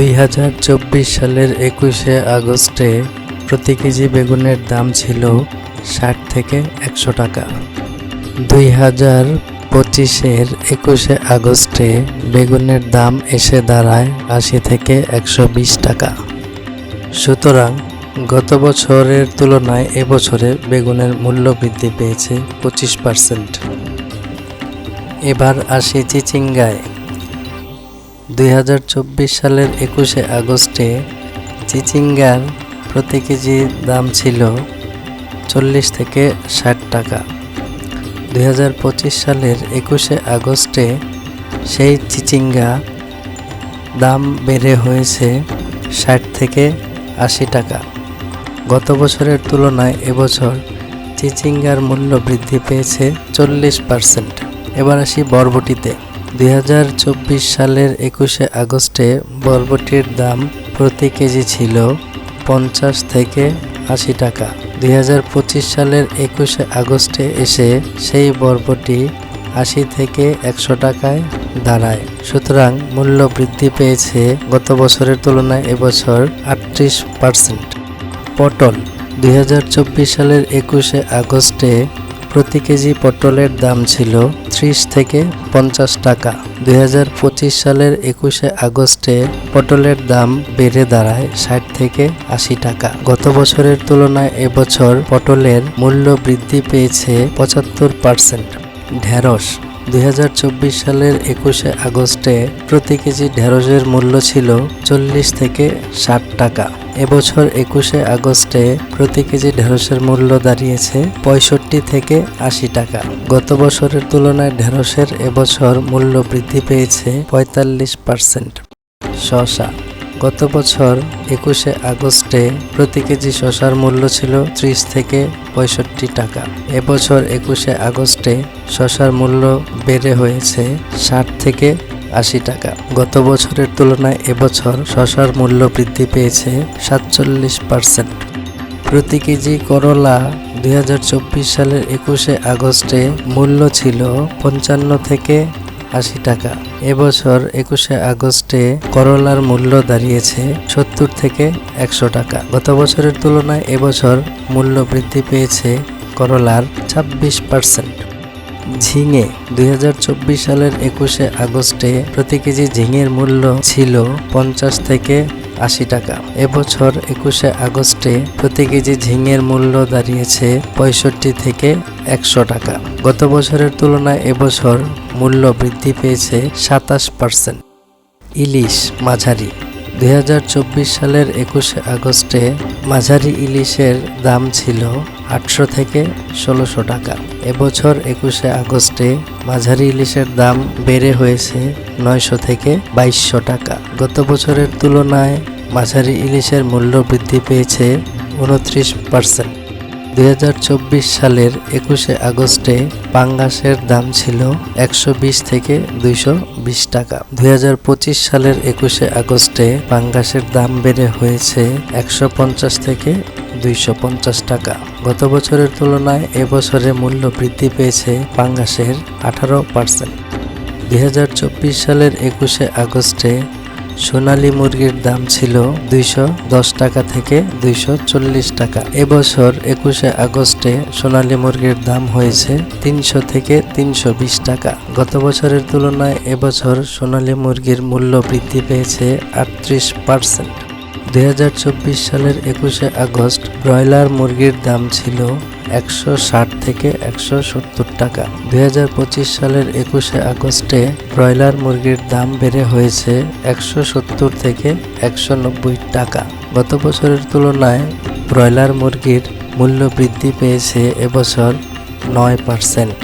দুই হাজার চব্বিশ সালের একুশে আগস্টে প্রতি কেজি বেগুনের দাম ছিল ষাট থেকে একশো টাকা। দুই হাজার পঁচিশের একুশে আগস্টে বেগুনের দাম এসে দাঁড়ায় আশি থেকে একশো বিশ টাকা। সুতরাং গত বছরের তুলনায় এবছরে বেগুনের মূল্য বৃদ্ধি পেয়েছে পঁচিশ পার্সেন্ট। এবার আসি চিচিঙ্গায়। দুই হাজার চব্বিশ সালের একুশে আগস্টে চিচিঙ্গার প্রতি কেজি দাম ছিল চল্লিশ থেকে ষাট টাকা। দুই হাজার পঁচিশ সালের একুশে আগস্টে সেই চিচিঙ্গা দাম বেড়ে হয়েছে ষাট থেকে আশি টাকা। গত বছরের তুলনায় এবছর চিচিঙ্গার মূল্য বৃদ্ধি পেয়েছে চল্লিশ পার্সেন্ট। এবার আসি বরবটিতে। দুই হাজার চব্বিশ সালের একুশে আগস্টে বরবটির দাম প্রতি কেজি ছিল পঞ্চাশ থেকে আশি টাকা। দুই হাজার পঁচিশ সালের একুশে আগস্টে এসে সেই বরবটি আশি থেকে একশো টাকায় দাঁড়ায়। সুতরাং মূল্য বৃদ্ধি পেয়েছে গত বছরের তুলনায় এবছর আটত্রিশ পার্সেন্ট। পটল, দুই হাজার চব্বিশ সালের একুশে আগস্টে প্রতি কেজি পটলের দাম ছিল ত্রিশ থেকে পঞ্চাশ টাকা। দু হাজার পঁচিশ সালের একুশে আগস্টে পটলের দাম বেড়ে দাঁড়ায় ষাট থেকে আশি টাকা। গত বছরের তুলনায় এবছর পটলের মূল্য বৃদ্ধি পেয়েছে পঁচাত্তর পার্সেন্ট। ঢেঁড়স, দুই সালের একুশে আগস্টে প্রতি কেজি ঢেঁড়সের মূল্য ছিল চল্লিশ থেকে ষাট টাকা। এবছর একুশে আগস্টে প্রতি কেজি ঢেঁড়সের মূল্য দাঁড়িয়েছে পঁয়ষট্টি থেকে আশি টাকা। গত বছরের তুলনায় ঢেঁড়সের এবছর মূল্য বৃদ্ধি পেয়েছে পঁয়তাল্লিশ পার্সেন্ট। শশা গত বছর একুশে আগস্টে প্রতি কেজি শশার মূল্য ছিল ত্রিশ থেকে পঁয়ষট্টি টাকা। এবছর একুশে আগস্টে শশার মূল্য বেড়ে হয়েছে ষাট থেকে আশি টাকা। গত বছরের তুলনায় এবছর শশার মূল্য বৃদ্ধি পেয়েছে সাতচল্লিশ পার্সেন্ট। প্রতি কেজি করলা দুই হাজার চব্বিশ সালের একুশে আগস্টে মূল্য ছিল পঞ্চান্ন থেকে আশি টাকা। এবছর একুশে আগস্টে করলার মূল্য দাঁড়িয়েছে সত্তর থেকে একশো টাকা। গত বছরের তুলনায় এবছর মূল্য বৃদ্ধি পেয়েছে করলার ছাব্বিশ পার্সেন্ট। ঝিঙে দুই হাজার চব্বিশ সালের একুশে আগস্টে প্রতি কেজি ঝিঙের মূল্য ছিল পঞ্চাশ থেকে আশি টাকা। এবছর একুশে আগস্টে প্রতি কেজি ঝিঙের মূল্য দাঁড়িয়েছে পঁয়ষট্টি থেকে একশো টাকা। গত বছরের তুলনায় এবছর মূল্য বৃদ্ধি পেয়েছে সাতাশ পার্সেন্ট। ইলিশ মাঝারি। দুই হাজার চব্বিশ সালের একুশে আগস্টে মাঝারি ইলিশের দাম ছিল আটশো থেকে ষোলোশো টাকা। এবছর একুশে আগস্টে মাঝারি ইলিশের দাম বেড়ে হয়েছে নয়শো থেকে বাইশশো টাকা। গত বছরের তুলনায় মাঝারি ইলিশের মূল্য বৃদ্ধি পেয়েছে উনত্রিশ পার্সেন্ট। দুই হাজার চব্বিশ সালের একুশে আগস্টে পাঙ্গাসের দাম ছিল একশো বিশ থেকে দুইশো বিশ টাকা। দু হাজার পঁচিশ সালের একুশে আগস্টে পাঙ্গাসের দাম বেড়ে হয়েছে একশো পঞ্চাশ থেকে দুইশো পঞ্চাশ টাকা। গত বছরের তুলনায় এবছরে মূল্য বৃদ্ধি পেয়েছে পাঙ্গাসের আঠারো পার্সেন্ট দুই হাজার চব্বিশ সালের একুশে আগস্টে সোনালী মুরগির দাম ছিল দুইশো দশ টাকা থেকে দুইশো চল্লিশ টাকা। এবছর একুশে আগস্টে সোনালী মুরগির দাম হয়েছে তিনশো থেকে তিনশো বিশ টাকা। গত বছরের তুলনায় এবছর সোনালী মুরগির মূল্য বৃদ্ধি পেয়েছে আটত্রিশ পার্সেন্ট দুই হাজার চব্বিশ সালের একুশে আগস্ট ব্রয়লার মুরগির দাম ছিল একশো ষাট থেকে একশো সত্তর টাকা। দু হাজার পঁচিশ সালের একুশে আগস্টে ব্রয়লার মুরগির দাম বেড়ে হয়েছে একশো সত্তর থেকে একশো নব্বই টাকা। গত বছরের তুলনায় ব্রয়লার মুরগির মূল্য বৃদ্ধি পেয়েছে এবছর নয় পার্সেন্ট।